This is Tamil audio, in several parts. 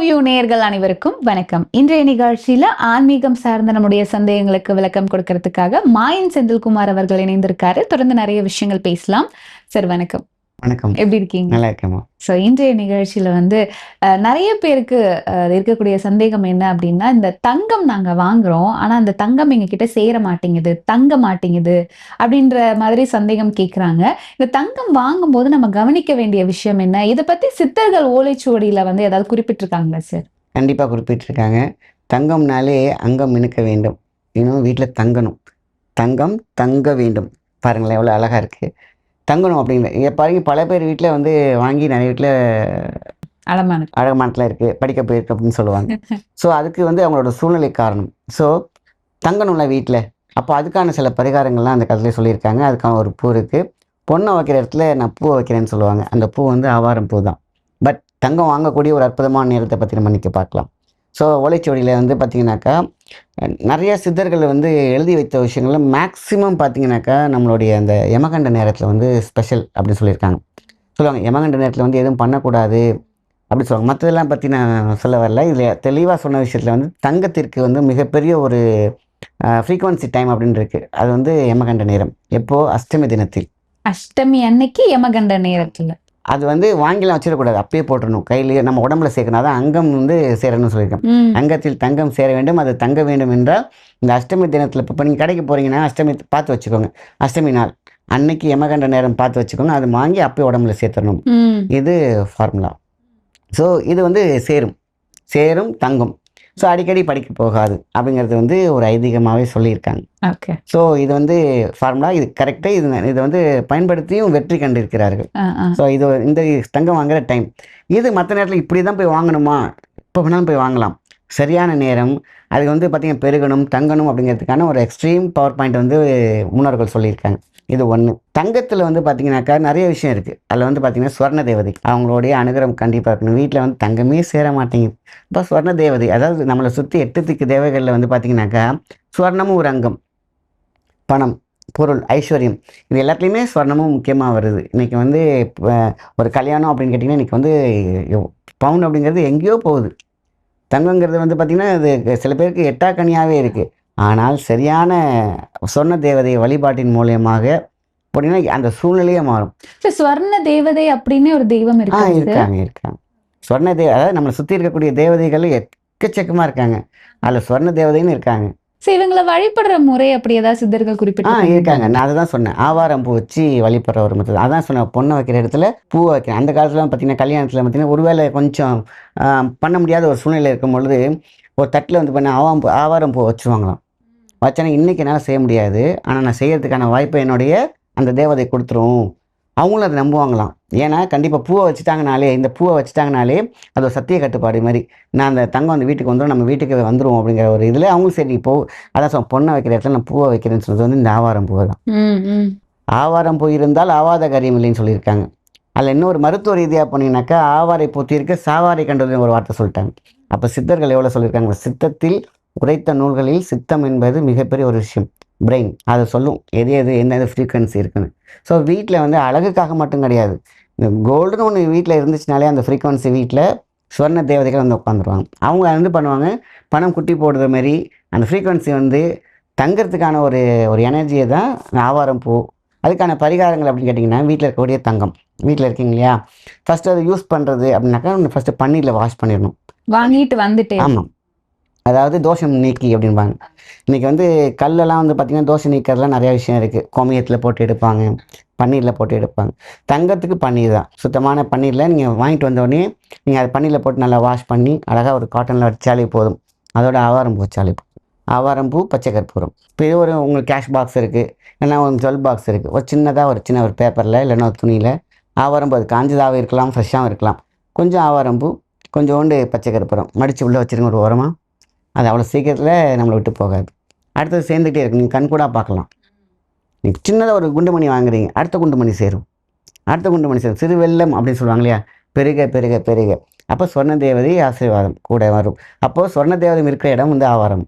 வியூ நேயர்கள் அனைவருக்கும் வணக்கம். இன்றைய நிகழ்ச்சியில ஆன்மீகம் சார்ந்த நம்முடைய சந்தேகங்களுக்கு விளக்கம் கொடுக்கறதுக்காக மாயன் செந்தில்குமார் அவர்கள் இணைந்திருக்காரு. தொடர்ந்து நிறைய விஷயங்கள் பேசலாம். சார் வணக்கம். வணக்கம். எப்படி இருக்கீங்க? நல்லா இருக்கேம்மா ஸோ இன்றைய நிகழ்ச்சியில வந்து நிறைய பேருக்கு இருக்கக்கூடிய சந்தேகம் என்ன அப்படின்னா இந்த தங்கம் நாங்க வாங்குறோம் ஆனா அந்த தங்கம் எங்க கிட்ட சேர மாட்டேங்குது தங்க மாட்டேங்குது அப்படின்ற மாதிரி சந்தேகம் கேக்குறாங்க. இந்த தங்கம் வாங்கும்போது நம்ம கவனிக்க வேண்டிய விஷயம் என்ன? இதை பத்தி சித்தர்கள் ஓலைச்சுவடியில வந்து ஏதாவது குறிப்பிட்டிருக்காங்களா சார்? கண்டிப்பாக குறிப்பிட்டிருக்காங்க. தங்கம்னாலே அங்கம் மினுக்க வேண்டும். இன்னும் வீட்டில் தங்கணும். தங்கம் தங்க வேண்டும். பாருங்களேன் எவ்வளோ அழகாக இருக்குது தங்கணும் இதை பாருங்க பல பேர் வீட்டில் வந்து வாங்கி நிறைய வீட்டில் அலமான அழகமானத்தில் இருக்குது படிக்க போயிருக்கு அப்படின்னு சொல்லுவாங்க. ஸோ அதுக்கு வந்து அவங்களோட சூழ்நிலை காரணம். ஸோ தங்கணும்ல வீட்டில் அப்போ அதுக்கான சில பரிகாரங்கள்லாம் அந்த கதையில சொல்லியிருக்காங்க. அதுக்கான ஒரு பூ இருக்குது பொண்ணை வைக்கிற இடத்துல நான் பூ வைக்கிறேன்னு சொல்லுவாங்க. அந்த பூ வந்து ஆவாரம் பூ தான். பட் தங்கம் வாங்கக்கூடிய ஒரு அற்புதமான நேரத்தை பற்றி நம்ம இன்றைக்கி பார்க்கலாம். ஸோ ஓலைச்சுவடியில் வந்து பார்த்திங்கனாக்கா நிறைய சித்தர்கள் வந்து எழுதி வைத்த விஷயங்கள்ல மேக்ஸிமம் பார்த்தீங்கன்னாக்கா நம்மளுடைய அந்த யமகண்ட நேரத்தில் வந்து ஸ்பெஷல் அப்படின்னு சொல்லியிருக்காங்க. சொல்லுவாங்க யமகண்ட நேரத்தில் வந்து எதுவும் பண்ணக்கூடாது அப்படி சொல்லுவாங்க. மற்றதெல்லாம் பற்றி நான் சொல்ல வரல. இதில் தெளிவாக சொன்ன விஷயத்தில் வந்து தங்கத்திற்கு வந்து மிகப்பெரிய ஒரு ஃப்ரீக்வன்சி டைம் அப்படின்னு இருக்குது அது வந்து யமகண்ட நேரம். எப்போது அஷ்டமி தினத்தில். அஷ்டமி அன்னைக்கு யமகண்ட நேரத்தில். அது வந்து வாங்கிலாம் வச்சிடக்கூடாது. அப்படியே போட்டுடணும் கையிலேயே நம்ம உடம்புல சேர்க்கணும். அதான் அங்கம் வந்து சேரணும்னு சொல்லியிருக்கேன். அங்கத்தில் தங்கம் சேர வேண்டும். அது தங்க வேண்டும் என்றால் இந்த அஷ்டமி தினத்தில் இப்போ நீங்கள் கடைக்கு போகிறீங்கன்னா அஷ்டமி பார்த்து வச்சுக்கோங்க. அஷ்டமி நாள். அன்னைக்கு யமகண்ட நேரம் பார்த்து வச்சுக்கோங்க. அது வாங்கி அப்படியே உடம்புல சேர்த்துடணும் இது ஃபார்முலா ஸோ இது வந்து சேரும். சேரும் தங்கும். ஸோ அடிக்கடி படிக்க போகாது. அப்படிங்கிறது வந்து ஒரு ஐதீகமாகவே சொல்லியிருக்காங்க. ஓகே. ஸோ இது வந்து ஃபார்முலா இது கரெக்டாக இது இதை வந்து பயன்படுத்தியும் வெற்றி கண்டிருக்கிறார்கள். ஸோ இது இந்த தங்கம் வாங்குற டைம் இது மற்ற நேரத்தில் இப்படி தான் போய் வாங்கணுமா? இப்போ வேணாலும் போய் வாங்கலாம். சரியான நேரம். அது வந்து பார்த்திங்கன்னா பெருகணும் தங்கணும் அப்படிங்கிறதுக்கான ஒரு எக்ஸ்ட்ரீம் பவர் பாயிண்ட் வந்து முன்னோர்கள் சொல்லியிருக்காங்க. இது ஒன்று தங்கத்தில் வந்து பார்த்தீங்கன்னாக்கா நிறைய விஷயம் இருக்குது அதில் வந்து பார்த்தீங்கன்னா ஸ்வர்ண தேவதை. அவங்களுடைய அனுகிரகம் கண்டிப்பாக இருக்கணும். வீட்டில் வந்து தங்கமே சேர மாட்டேங்குது. இப்போ ஸ்வர்ண தேவதை அதாவது நம்மளை சுற்றி எட்டு திக்கு தேவைகளில் வந்து பார்த்தீங்கன்னாக்கா ஸ்வர்ணமும் ஒரு அங்கம் பணம் பொருள் ஐஸ்வர்யம். இது எல்லாத்துலேயுமே ஸ்வர்ணமும் முக்கியமாக வருது. இன்றைக்கி வந்து இப்போ ஒரு கல்யாணம் அப்படின்னு கேட்டிங்கன்னா இன்றைக்கி வந்து பவுன் அப்படிங்கிறது எங்கேயோ போகுது. தங்கங்கிறது வந்து பார்த்திங்கன்னா அது சில பேருக்கு எட்டாக்கனியாகவே இருக்குது ஆனால் சரியான சொர்ண தேவதை வழிபாட்டின் மூலியமாக போனீங்கன்னா அந்த சூழ்நிலையே மாறும். சரி, ஸ்வர்ண தேவதை அப்படின்னு ஒரு தெய்வம் ஆ இருக்கு இருக்காங்க இருக்காங்க. சொர்ண தேவ அதாவது நம்மளை சுற்றி இருக்கக்கூடிய தேவதைகள் எக்கச்சக்கமாக இருக்காங்க. அதில் சொர்ண தேவதைன்னு இருக்காங்க. சரி இவங்களை வழிபடுற முறை அப்படி ஏதாவது சித்தர்கள் ஆ குறிப்பிட்டு இருக்காங்க. நான் அதை தான் சொன்னேன். ஆவாரம் பூ வச்சு வழிபடுற ஒரு மெத்தட். அதான் சொன்னேன். பொண்ணை வைக்கிற இடத்துல பூ வைக்கிறேன். அந்த காலத்துல பார்த்தீங்கன்னா கல்யாணத்தில் பார்த்தீங்கன்னா ஒருவேளை கொஞ்சம் ஆ, பண்ண முடியாத ஒரு சூழ்நிலை இருக்கும் பொழுது ஒரு தட்டில் வந்து பண்ண ஆவாரம் பூ ஆவாரம் பூ வச்சுருவாங்களாம். வச்சேன்னா இன்றைக்கி என்னால் செய்ய முடியாது. ஆனால் நான் செய்யறதுக்கான வாய்ப்பை என்னுடைய அந்த தேவதை கொடுத்துரும். அவங்களும் அதை நம்புவாங்களாம். ஏன்னா கண்டிப்பாக பூவை வச்சுட்டாங்கனாலே இந்த பூவை வச்சுட்டாங்கனாலே அது ஒரு சத்திய கட்டுப்பாடு மாதிரி. நான் அந்த தங்கம் அந்த வீட்டுக்கு வந்துடும் நம்ம வீட்டுக்கு வந்துடும் அப்படிங்கிற ஒரு இதில் அவங்களும் சரி இப்போ அதான் சொன்ன பொண்ணை வைக்கிற இடத்துல நான் பூவை வைக்கிறேன்னு சொல்றது வந்து இந்த ஆவாரம் பூவை தான். ஆவாரம் பூ இருந்தால் ஆவாத காரியம் இல்லைன்னு சொல்லியிருக்காங்க. அதில் இன்னொரு மருத்துவ ரீதியாக போனீங்கன்னாக்கா ஆவாரை பூத்திருக்க சாவாரை கண்டதுன்னு ஒரு வார்த்தை சொல்லிட்டாங்க. அப்போ சித்தர்கள் எவ்வளோ சொல்லியிருக்காங்க? சித்தத்தில் உரைத்த நூல்களில் சித்தம் என்பது மிகப்பெரிய ஒரு விஷயம். பிரெயின் அதை சொல்லும். எது எது என்ன ஃப்ரீக்வன்சி இருக்குன்னு. ஸோ வீட்டில் வந்து அழகுக்காக மட்டும் கிடையாது. இந்த கோல்டுன்னு ஒன்று வீட்டில் இருந்துச்சுனாலே அந்த ஃப்ரீக்வன்சி வீட்டில் சுவர்ண தேவதைகள் வந்து உட்காந்துருவாங்க அவங்க வந்து பண்ணுவாங்க? பணம் குட்டி போடுற மாதிரி அந்த ஃப்ரீக்வன்சி வந்து தங்கறதுக்கான ஒரு ஒரு எனர்ஜியை தான் ஆவாரம் பூ. அதுக்கான பரிகாரங்கள் அப்படின்னு கேட்டிங்கன்னா வீட்டில் இருக்கக்கூடிய தங்கம். வீட்டில் இருக்கீங்க இல்லையா? ஃபஸ்ட்டு அதை யூஸ் பண்ணுறது அப்படின்னாக்கா ஃபஸ்ட்டு பன்னீரில் வாஷ் பண்ணிடணும். வாங்கிட்டு வந்துட்டேன் ஆமாம் அதாவது தோஷம் நீக்கி அப்படின்பாங்க இன்றைக்கி வந்து கல்லெல்லாம் வந்து பார்த்திங்கன்னா தோஷம் நீக்கிறதுலாம் நிறையா விஷயம் இருக்குது கோமியத்தில் போட்டு எடுப்பாங்க பன்னீரில் போட்டு எடுப்பாங்க. தங்கத்துக்கு பன்னீர் தான். சுத்தமான பன்னீரில் நீங்கள் வாங்கிட்டு வந்தோடனே நீங்கள் அதை பன்னீரில் போட்டு நல்லா வாஷ் பண்ணி அழகாக ஒரு காட்டனில் வச்சாலே போதும். அதோட ஆவாரம் பூ வச்சாலே போதும். ஆவாரம் பூ பச்சை கற்பூரம். இப்போ இது ஒரு உங்களுக்கு கேஷ் பாக்ஸ் இருக்குது இல்லைன்னா ஒரு ஜுவல் பாக்ஸ் இருக்குது ஒரு சின்னதாக ஒரு சின்ன ஒரு பேப்பரில் இல்லைன்னா ஒரு துணியில் ஆவாரம் பூ அது காஞ்சதாகவும் இருக்கலாம் ஃப்ரெஷ்ஷாகவும் இருக்கலாம். கொஞ்சம் ஆவாரம் பூ கொஞ்சோண்டு பச்சை கற்பூரம். மடித்து உள்ளே வச்சுருங்க ஒரு ஓரமாக அது அவ்வளோ சீக்கிரத்தில் நம்மளை விட்டு போகாது. அடுத்தது சேர்ந்துகிட்டே இருக்கும் நீங்கள் கண் கூட பார்க்கலாம். நீங்கள் சின்னதாக ஒரு குண்டுமணி வாங்குறீங்க. அடுத்த குண்டுமணி சேரும். அடுத்த குண்டுமணி சேரும். சிறு வெள்ளம் அப்படின்னு சொல்லுவாங்க இல்லையா? பெருக பெருக பெருக. அப்போ சொர்ண தேவதை ஆசீர்வாதம் கூட வரும். அப்போது சொர்ண தேவதம் இருக்கிற இடம் வந்து ஆவாரம்.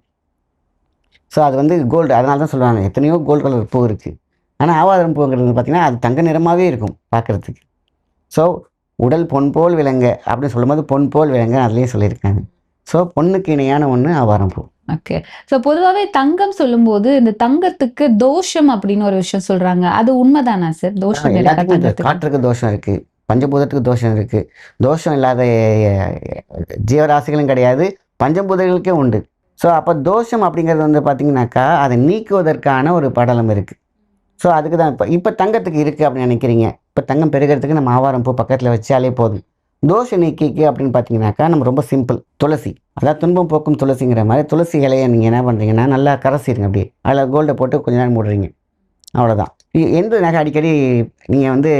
ஸோ அது வந்து கோல்டு அதனால தான் சொல்லுவாங்க எத்தனையோ கோல்டு கலர் பூ இருக்குது ஆனால் ஆவாரம் பூங்கிறது பார்த்தீங்கன்னா அது தங்க நிறமாகவே இருக்கும் பார்க்குறதுக்கு ஸோ உடல் பொன் போல் விலங்க அப்படின்னு சொல்லும்போது பொன் போல் விலங்க அதுலேயே சொல்லியிருக்காங்க. ஸோ பொண்ணுக்கு இணையான ஒன்று ஆவாரம் பூ. ஓகே ஸோ பொதுவாகவே தங்கம் சொல்லும்போது இந்த தங்கத்துக்கு தோஷம் அப்படின்னு ஒரு விஷயம் சொல்றாங்க. அது உண்மைதானா சார் தோஷம் காற்றுக்கு தோஷம் இருக்கு. பஞ்சபூதத்துக்கு தோஷம் இருக்கு. தோஷம் இல்லாத ஜீவராசிகளும் கிடையாது. பஞ்சபூதங்களுக்கே உண்டு. ஸோ அப்போ தோஷம் அப்படிங்கிறது வந்து பார்த்தீங்கன்னாக்கா அதை நீக்குவதற்கான ஒரு படலம் இருக்கு. ஸோ அதுக்கு தான் இப்போ இப்போ தங்கத்துக்கு இருக்குது அப்படின்னு நினைக்கிறீங்க. இப்போ தங்கம் பெருகிறதுக்கு நம்ம ஆவாரம் பூ பக்கத்தில் வச்சாலே போதும். தோஷ நீக்கிக்கு அப்படின்னு பார்த்தீங்கன்னாக்கா நம்ம ரொம்ப சிம்பிள் துளசி. அதாவது துன்பம் போக்கும் துளசிங்கிற மாதிரி துளசி இலையை நீங்கள் என்ன பண்ணுறீங்கன்னா நல்லா கரைசிடுங்க அப்படியே. அதில் கோல்டை போட்டு கொஞ்ச நேரம் மூடுறீங்க. அவ்வளோதான் எந்த நகை அடிக்கடி நீங்கள் வந்து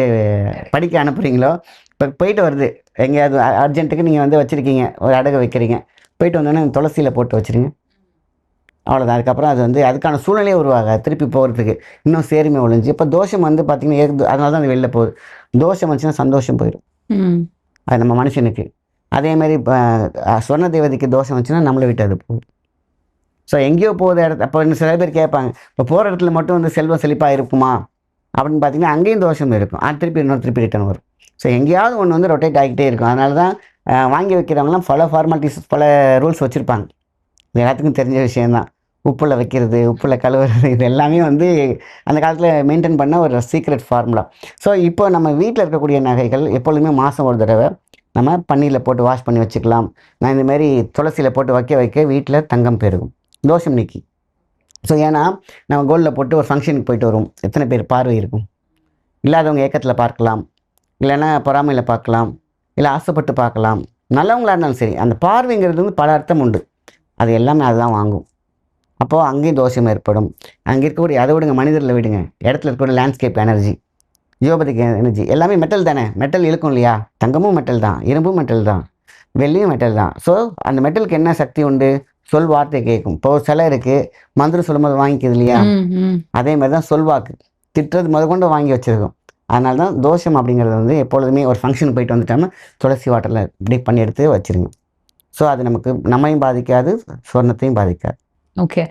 படிக்க அனுப்புகிறீங்களோ இப்போ போயிட்டு வருது. எங்கேயாவது அர்ஜென்ட்டுக்கு நீங்கள் வந்து வச்சுருக்கீங்க. ஒரு அடகு வைக்கிறீங்க. போயிட்டு வந்தோடனே துளசியில் போட்டு வச்சுருங்க. அவ்வளோதான் அதுக்கப்புறம் அது வந்து அதுக்கான சூழ்நிலையே உருவாக திருப்பி போகிறதுக்கு இன்னும் சேருமே ஒழிஞ்சு. இப்போ தோஷம் வந்து பார்த்தீங்கன்னா அதனால தான் அது வெளில போகுது. தோஷம் வந்துச்சுன்னா சந்தோஷம் போயிடும் ம். அது நம்ம மனுஷனுக்கு. அதே மாதிரி இப்போ சொர்ண தேவதைக்கு தோஷம் வந்துச்சுன்னா நம்மளை விட்டு அது போகும். ஸோ எங்கேயோ போகுது இடத்து அப்போ இன்னும் சில பேர் கேட்பாங்க இப்போ போகிற இடத்துல மட்டும் வந்து செல்வம் செழிப்பாக இருக்குமா? அப்படின்னு பார்த்தீங்கன்னா அங்கேயும் தோஷம் இருக்கும். அது திருப்பி இன்னொரு திருப்பி ரிட்டர்ன் வரும். ஸோ எங்கேயாவது ஒன்று வந்து ரொட்டேட் ஆகிக்கிட்டே இருக்கும். அதனால தான் வாங்கி வைக்கிறவங்களாம் பல ஃபார்மாலிட்டிஸ் பல ரூல்ஸ் வச்சுருப்பாங்க. எல்லாத்துக்கும் தெரிஞ்ச விஷயம்தான். உப்பில் வைக்கிறது உப்பில் கழுவுறது இது எல்லாமே வந்து அந்த காலத்தில் மெயின்டைன் பண்ண ஒரு சீக்ரெட் ஃபார்முலா ஸோ இப்போ நம்ம வீட்டில் இருக்கக்கூடிய நகைகள் எப்பொழுதுமே மாதம் ஒரு தடவை நம்ம பன்னீரில் போட்டு வாஷ் பண்ணி வச்சுக்கலாம். நான் இந்தமாரி துளசியில் போட்டு வைக்க வைக்க வீட்டில் தங்கம் பெருகும். தோஷம் நீக்கி. ஸோ ஏன்னா நம்ம கோல்டில் போட்டு ஒரு ஃபங்க்ஷனுக்கு போயிட்டு வரும். எத்தனை பேர் பார்வை இருக்கும். இல்லாதவங்க ஏக்கத்தில் பார்க்கலாம். இல்லைன்னா பொறாமையில் பார்க்கலாம். இல்லை ஆசைப்பட்டு பார்க்கலாம். நல்லவங்களாக இருந்தாலும் சரி அந்த பார்வைங்கிறது வந்து பல அர்த்தம் உண்டு. அது எல்லாமே அதுதான் வாங்கும். அப்போது அங்கேயும் தோஷம் ஏற்படும். அங்கே இருக்கக்கூடிய அதை விடுங்க மனிதரில் விடுங்க. இடத்துல இருக்கக்கூடிய லேண்ட்ஸ்கேப் எனர்ஜி ஜியோபதிக் எனர்ஜி எல்லாமே மெட்டல் தானே? மெட்டல் இழுக்கும் இல்லையா? தங்கமும் மெட்டல் தான் இரும்பும் மெட்டல் தான் வெள்ளியும் மெட்டல் தான். ஸோ அந்த மெட்டலுக்கு என்ன சக்தி உண்டு? சொல் வார்த்தை கேட்கும். இப்போ ஒரு சிலை இருக்குது மந்திரம் சொல்லும்போது வாங்கிக்குது இல்லையா. அதே மாதிரி தான் சொல்வாக்கு திட்டுறது முதற்கொண்டு வாங்கி வச்சிருக்கோம். அதனால தான் தோஷம் அப்படிங்கிறது வந்து எப்பொழுதுமே ஒரு ஃபங்க்ஷன் போயிட்டு வந்துட்டாம துளசி வாட்டரில் இப்படி பண்ணி எடுத்து வச்சிருங்க. ஸோ அது நமக்கு நம்மையும் பாதிக்காது சொர்ணத்தையும் பாதிக்காது. ஓகே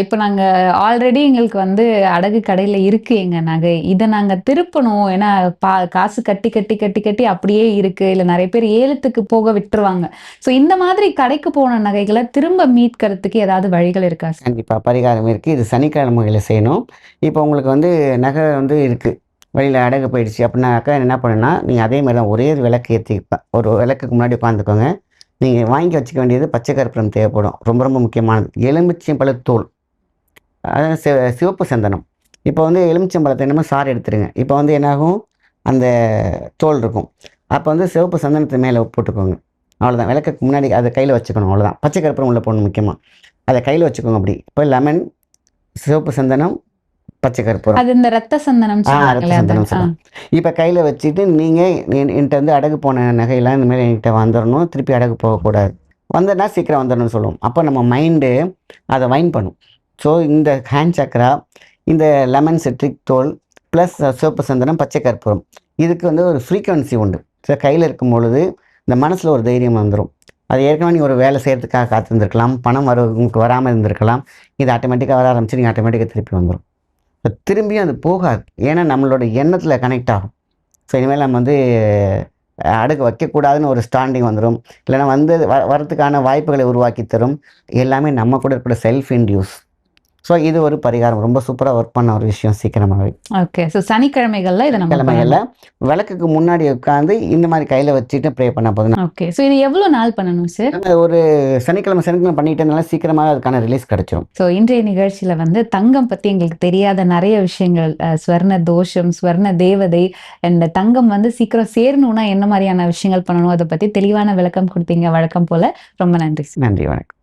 இப்போ நாங்கள் ஆல்ரெடி எங்களுக்கு வந்து அடகு கடையில் இருக்குது எங்கள் நகை. இதை நாங்கள் திருப்பணும். ஏன்னா பா காசு கட்டி கட்டி கட்டி கட்டி அப்படியே இருக்குது இல்லை நிறைய பேர் ஏலத்துக்கு போக விட்டுருவாங்க. ஸோ இந்த மாதிரி கடைக்கு போன நகைகளை திரும்ப மீட்கிறதுக்கு ஏதாவது வழிகள் இருக்கா சார் கண்டிப்பாக பரிகாரம் இருக்குது இது சனிக்கிழமைகளில் செய்யணும். இப்போ உங்களுக்கு வந்து நகை வந்து இருக்குது வழியில் அடகு போயிடுச்சு அப்படின்னாக்கா என்ன பண்ணுன்னா நீங்கள் அதே மாதிரி தான் ஒரே ஒரு விளக்கு ஏற்றி ஒரு விளக்குக்கு முன்னாடி உட்காந்துக்கோங்க. நீங்கள் வாங்கி வச்சுக்க வேண்டியது பச்சை கற்பூரம் தேவைப்படும். ரொம்ப ரொம்ப முக்கியமானது. எலுமிச்சம்பழத்தோல் அதாவது சி சிவப்பு சந்தனம். இப்போ வந்து எலுமிச்சம்பழத்தை என்னமோ சாறு எடுத்துருங்க. இப்போ வந்து என்னாகும்? அந்த தோல் இருக்கும். அப்போ வந்து சிவப்பு சந்தனத்தை மேலே போட்டுக்கோங்க. அவ்வளோதான் விளக்குக்கு முன்னாடி அதை கையில் வச்சுக்கணும். அவ்வளோதான் பச்சை கற்பூரம் உள்ள போடணும் முக்கியமாக அதை கையில் வச்சுக்கோங்க அப்படி. இப்போ லெமன் சிவப்பு சந்தனம் பச்சை கற்பூரம் அது இந்த ரத்த சந்தனம் ரத்த சந்தனம். இப்போ கையில் வச்சுட்டு நீங்கள் என்கிட்ட வந்து அடகு போன நகையெல்லாம் இந்த மாதிரி என்கிட்ட வந்துடணும் திருப்பி அடகு போகக்கூடாது வந்ததுன்னா சீக்கிரம் வந்துடணும்னு சொல்லுவோம். அப்போ நம்ம மைண்டு அதை வைன் பண்ணும். ஸோ இந்த ஹேண்ட் சக்கரா இந்த லெமன் சிட்ரிக் தோல் ப்ளஸ் சிவப்பு சந்தனம் பச்சை கற்பூரம் இதுக்கு வந்து ஒரு ஃப்ரீக்குவன்சி உண்டு. ஸோ கையில் இருக்கும் பொழுது இந்த மனசில் ஒரு தைரியம் வந்துடும் அது ஏற்கனவே நீங்கள் ஒரு வேலை செய்கிறதுக்காக காத்திருந்திருக்கலாம். பணம் வர உங்களுக்கு வராமல் இருந்திருக்கலாம். இது ஆட்டோமேட்டிக்காக வர ஆரம்பிச்சு நீங்கள் ஆட்டோமேட்டிக்காக திருப்பி வந்துடும் திரும்பியும் அது போகாது. ஏன்னா நம்மளோட எண்ணத்தில் கனெக்ட் ஆகும். ஸோ இனிமேல் நம்ம வந்து அடுக்கு அடகு வைக்கக்கூடாதுன்னு ஒரு ஸ்டாண்டிங் வந்துடும் இல்லைன்னா வந்து வ வரத்துக்கான வாய்ப்புகளை உருவாக்கி தரும். எல்லாமே நம்ம கூட இருக்கிற செல்ஃப் இன்டியூஸ் ஸோ இது ஒரு பரிகாரம். ரொம்ப சூப்பராக ஒர்க் பண்ண ஒரு விஷயம் சீக்கிரமாகவே ஓகே ஸோ சனிக்கிழமைகள்ல இதை நம்ம கிழமைகளில் விளக்குக்கு முன்னாடி உட்காந்து இந்த மாதிரி கையில் வச்சுட்டு ப்ரே பண்ண போதும். ஓகே ஸோ இது எவ்வளவு நாள் பண்ணணும் சார் ஒரு சனிக்கிழமை சனிக்கிழமை பண்ணிட்டதுனால சீக்கிரமாக அதுக்கான ரிலீஸ் கிடைச்சிரும். ஸோ இன்றைய நிகழ்ச்சியில வந்து தங்கம் பத்தி எங்களுக்கு தெரியாத நிறைய விஷயங்கள் ஸ்வர்ண தோஷம் ஸ்வர்ண தேவதை அண்ட் தங்கம் வந்து சீக்கிரம் சேரணும்னா என்ன மாதிரியான விஷயங்கள் பண்ணணும் அதை பத்தி தெளிவான விளக்கம் கொடுத்தீங்க. வழக்கம் போல ரொம்ப நன்றி நன்றி வணக்கம்.